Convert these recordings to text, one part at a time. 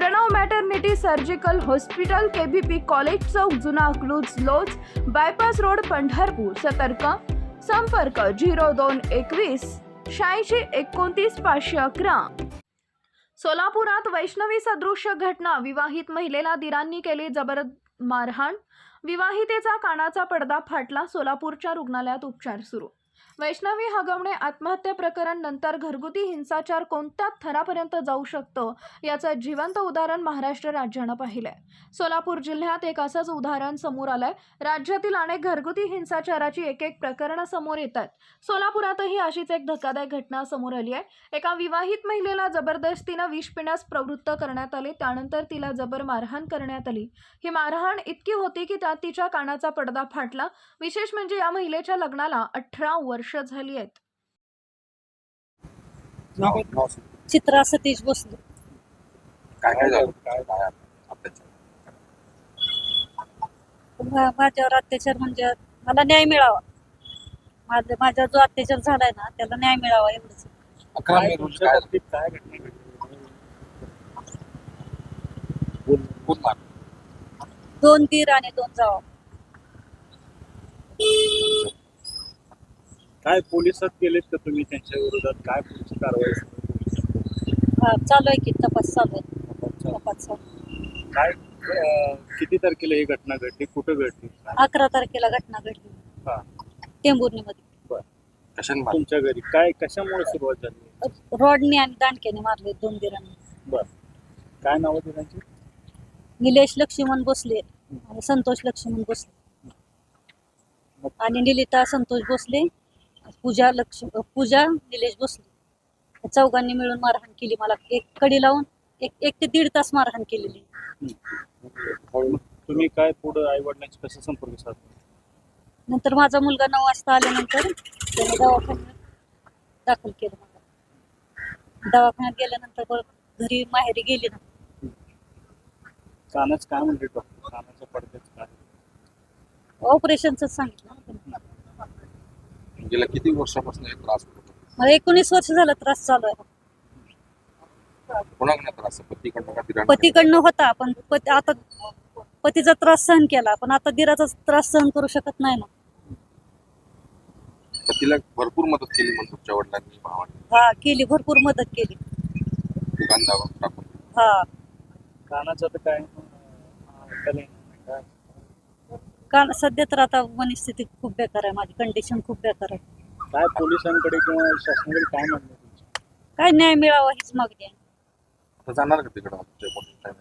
Pranav maternity surgical hospital KBP college चौक जुना अकलूज लोज bypass road Pandharpur. सतर्क. संपर्क झिरो दोन एकवीस शहाऐंशी एकोणतीस पाचशे अकरा. सोलापुरात वैष्णवी सदृश्य घटना. विवाहित महिलेला दिरांनी केली जबर मारहाण. विवाहितेचा कानाचा पडदा फाटला. सोलापूरच्या रुग्णालयात उपचार सुरू. वैष्णवी हगवणे आत्महत्या प्रकरण नंतर घरगुती हिंसाचार कोणत्या थरापर्यंत जाऊ शकतो याचं जिवंत उदाहरण महाराष्ट्र राज्यानं पाहिलंय. सोलापूर जिल्ह्यात एक असंच उदाहरण समोर आलंय. राज्यातील अनेक घरगुती हिंसाचाराची एक एक प्रकरणं समोर येत आहेत सोलापुरातही अशीच एक धक्कादायक घटना समोर आली आहे. एका विवाहित महिलेला जबरदस्तीनं विष पिण्यास प्रवृत्त करण्यात आले. त्यानंतर तिला जबर मारहाण करण्यात आली. ही मारहाण इतकी होती की त्यात तिच्या कानाचा पडदा फाटला. विशेष म्हणजे या महिलेच्या लग्नाला अठरा वर्ष झाली आहेत. चित्रा सतीश भोसले. काय काय झालं? काय काय अत्याचार. मा- माझ्यावर अत्याचार म्हणजे मला न्याय मिळावा. माझा माझ्यावर जो अत्याचार झालाय ना त्याला न्याय मिळावा एवढंच. अकरा मे रोजी काय झालं? काय घटना घडली? कोण कोण मारलं? दोन दीर आणि दोन जावा. काय पोलिसात गेलेत का तुम्ही त्यांच्या विरोधात? काय पोलीस कारवाई हा चालू आहे की तपास चालू आहे. तपास चालू आहे. काय अं, किती तारखेला ही घटना घडली? कुठं घडली? अकरा तारखेला घटना घडली. हा. टेंभुर्णीमध्ये? तुमच्या घरी काय कशामुळे सुरुवात झाली? रॉडने आणि दांडक्याने मारले दोन दिरांनी. बर. काय नाव होते त्यांची? निलेश लक्ष्मण भोसले आणि संतोष लक्ष्मण भोसले. आणि निलिता संतोष भोसले पूजा लक्ष पूजा निलेश भोसले. चौघांनी मिळून मारहाण केली. मला एक कडी लावून एक एक ते दीड तास मारहाण केलेली. तुम्ही काय पुढं आई वडिलांशी कसं संपर्क साधला नंतर माझा मुलगा नऊ वाजता आल्यानंतर त्याने दवाखान्यात दाखल केलं मला. दवाखान्यात गेल्यानंतर घरी माहेरी गेली ना. कानाच काय म्हणते डॉक्टर? कानाच्या पडद्याच काय? ऑपरेशनच सांगितलं. गेल्या किती वर्षापासून हे त्रास होत? मला एकोणीस वर्ष झालं त्रास चालू आहे कोणाकडनं त्रास आहे? पतीकडनं का दिराकडनं? पतीकडनं होता पण पती आता पतीचा त्रास सहन केला पण आता दिराचा त्रास सहन करू शकत नाही ना पतीला भरपूर मदत केली म्हणून तुमच्या वडिलांनी भावाने हा केली भरपूर मदत केली टाकून हा कानाचं तर काय अं, ऐकायला येणार नाही. काय कारण सध्या तर आता मनस्थिती खूप बेकार आहे माझी कंडिशन खूप बेकार आहे. काय पोलिसांकडे किंवा शासनाकडे काय म्हणणं आहे तुमचं? काय न्याय मिळावा हीच मागणी आहे. जाणार का तिकडं? त्यां-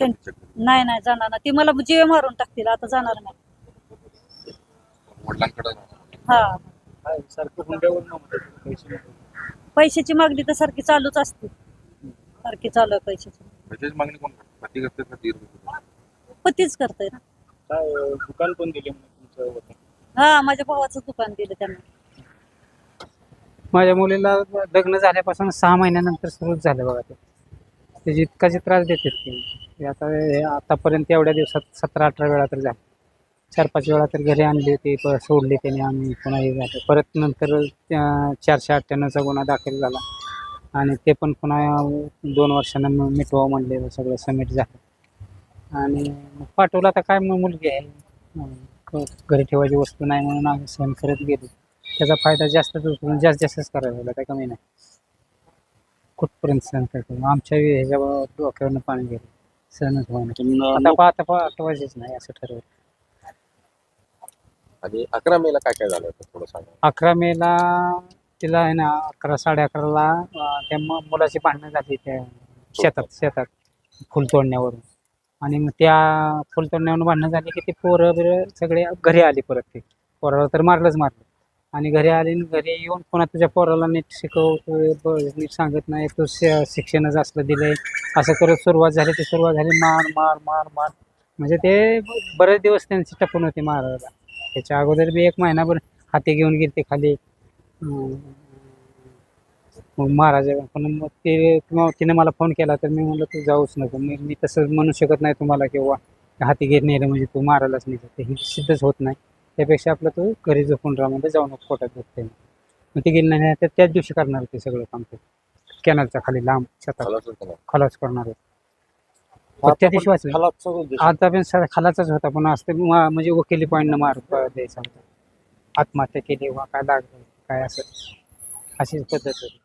तुमच्याकडे? नाही नाही जाणार ना ती मला जीव मारून टाकतील आता जाणार नाही. वडिलांकडे हा. काय सारखं हुंड्यावर न म्हणतात पैसे नको. पैशाची मागणी तर सारखी चालूच असते. सारखी चालू आहे पैशाची. त्याची मागणी कोण करते? पती करते का दीर करते? पतीच करतोय ना. काय अं, दुकान पण दिले तुमचं. हा माझ्या भावाचं दुकान दिलं त्यांना. माझ्या मुलीला लग्न झाल्यापासून सहा महिन्यानंतर सुरूच झालं बघा ते. त्याची इतकाचे त्रास देतात ते. ते आता हे आतापर्यंत एवढ्या दिवसात सतरा अठरा वेळा तर झालं. चार पाच वेळा तर घरी आणली ते प सोडली त्याने आम्ही पुन्हा हे झालं. परत नंतर त्या चारशे अठ्ठ्याण्णवचा गुन्हा दाखल झाला. आणि ते पण पुन्हा दोन वर्षानं मिटवा म्हणले सगळं समिट झालं. आणि मग पाठवलं आता काय मग मुलगी आहे. घरी ठेवायची वस्तू नाही म्हणून आम्ही सहन करत गेलो. त्याचा फायदा जास्त जास्त जास्तच करायला लागला काय कमी नाही. कुठपर्यंत सहन करतो आमच्या ह्याच्या डोक्यावरनं पाणी गेलं. सहनच व्हायला आता वाजायच नाही असं ठरवलं. आणि अकरा मेला काय काय झालं होतं थोडं सांगा. अकरा मेला तिला आहे ना अकरा साडे अकराला त्या मु- मुलाची भांडणं झाली त्या शेतात शेतात फुल तोडण्यावरून. आणि मग त्या फुल भांडणं झाली की ते पोरं बिरं सगळे घरी आले परत ते. पोराला तर मारलंच मारलं. आणि घरी आली आणि घरी येऊन पुन्हा तुझ्या पोराला नीट शिकव तू नीट सांगत नाही तू शिक्षणच असलं दिलंय. असं करत सुरुवात झाली ती सुरुवात झाली मार मार मार मार. म्हणजे ते बरेच दिवस त्यांची टपून होती मारायला. त्याच्या अगोदर बी एक महिनाभर हाती घेऊन गेले ते खाली. महाराजा पण मग ते तिने मला फोन केला तर मी म्हणलं तू जाऊच नको. मी मी तसं म्हणू शकत नाही तुम्हाला किंवा हाती घेत नेलं म्हणजे तू मारायलाच नाही ते ही सिद्धच होत नाही. त्यापेक्षा आपलं तू घरी झोपून म्हणजे जाऊ नको पोटात दुखते मग ती गेली नाही तर त्याच दिवशी करणार ते सगळं काम ते. कॅनलच्या खाली लांब शेतात खलास होतं करणार. पण त्या दिवशी वाचलं. आता पण सर खालाचाच होता पण असते म्हणजे वकिली पॉईंटनं मार द्यायचा होता. आत्महत्या केली वा काय लागलं काय असं. अशीच पद्धत होती.